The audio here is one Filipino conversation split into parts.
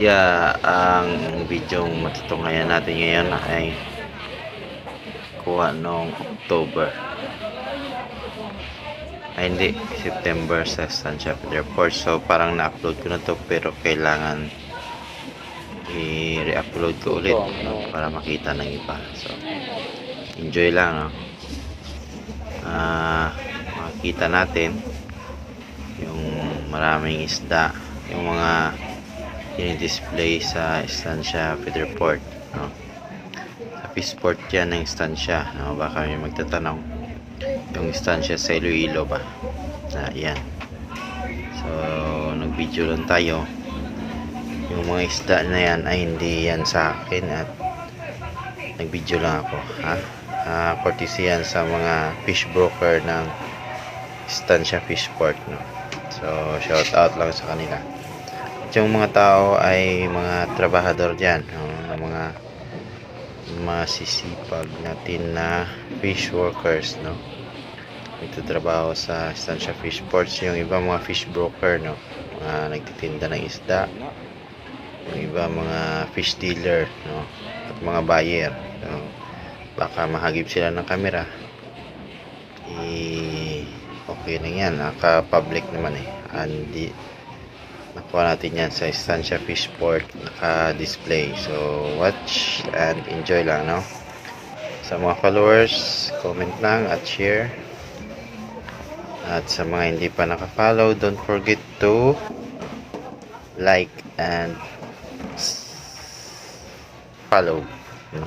Yeah, ang video matutunghayan natin ngayon ay kuha noong October. Ay hindi, September sa Estancia Report. So parang na-upload ko na to pero kailangan i-re-upload ko ulit no, para makita ng iba. So enjoy lang no. Ah, makikita natin yung maraming isda, yung mga display sa Estancia Feeder Port no? sa Fishport yan ng Estancia no? baka may magtatanong yung Estancia sa Iloilo ba na yan so nag video lang tayo yung mga isda na yan ay hindi yan sa akin at nag video lang ako ha uh, courtesy yan sa mga fish broker ng Estancia Fishport no? so shout out lang sa kanila yung mga tao ay mga trabahador dyan no? mga masisipag natin na fish workers no? Nagtatrabaho sa Estancia Fish Ports. Yung iba mga fish broker no? Mga nagtitinda ng isda. Yung iba mga fish dealer no? At mga buyer so, baka mahagip sila ng camera eh okay lang yan. Naka public naman eh. Hindi nakuha natin yan sa Estancia Fishport naka-display so watch and enjoy lang no? Sa mga followers comment lang at share. At sa mga hindi pa naka-follow don't forget to like and follow no?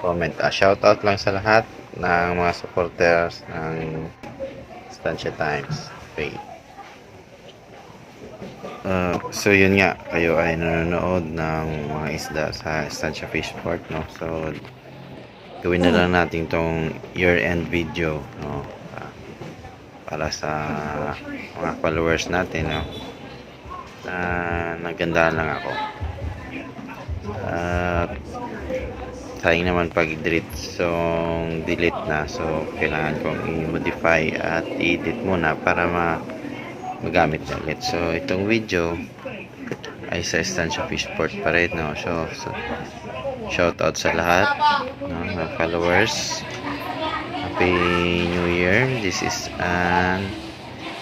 comment. Ah, shout out lang sa lahat ng mga supporters ng Estancia Times. Page Uh, so yun nga, kayo ay nanonood ng mga isda sa Estancia Fish Port, no? So gawin na lang natin tong year-end video, no? Para sa mga followers natin, no? Na nagandaan lang ako. At sayang naman pag delete so delete na so kailangan kong i-modify at i-edit muna para ma magamit niya ulit. So, itong video ay sa Estancia Fishport pa rin, no? So, so shout out sa lahat, no? Mga followers. Happy New Year. This is an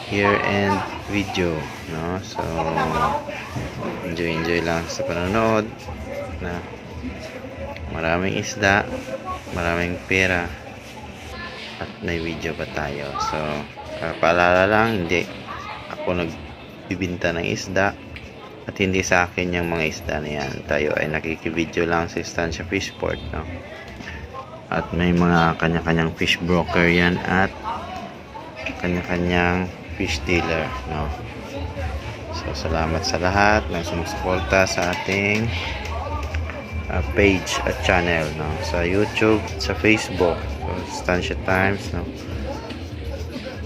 year-end video, no? So, enjoy, enjoy lang sa panonood, na maraming isda, maraming pera, at may video pa tayo. So, uh, paalala lang, hindi ako nagbibinta ng isda at hindi sa akin yung mga isda na yan tayo ay nakikibideo lang sa Estancia Fishport no? at may mga kanya-kanyang fish broker yan at kanya-kanyang fish dealer no? so salamat sa lahat ng sumusuporta sa ating uh, page at channel no? sa YouTube sa Facebook so, Estancia Times no?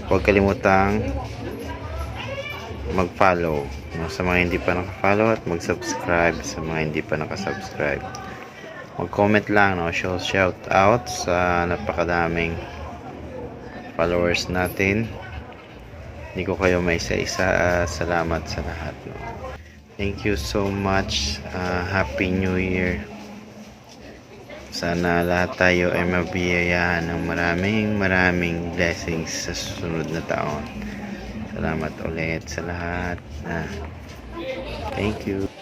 huwag kalimutang mag-follow sa mga hindi pa naka-follow at mag-subscribe sa mga hindi pa naka-subscribe. Mag-comment lang, no, shout out sa napakadaming followers natin. Hindi ko kayo may isa-isa. Uh, salamat sa lahat. No. Thank you so much. Uh, Happy New Year. Sana lahat tayo ay mabiyayahan ng maraming maraming blessings sa susunod na taon. Salamat ulit sa lahat. Ah, thank you.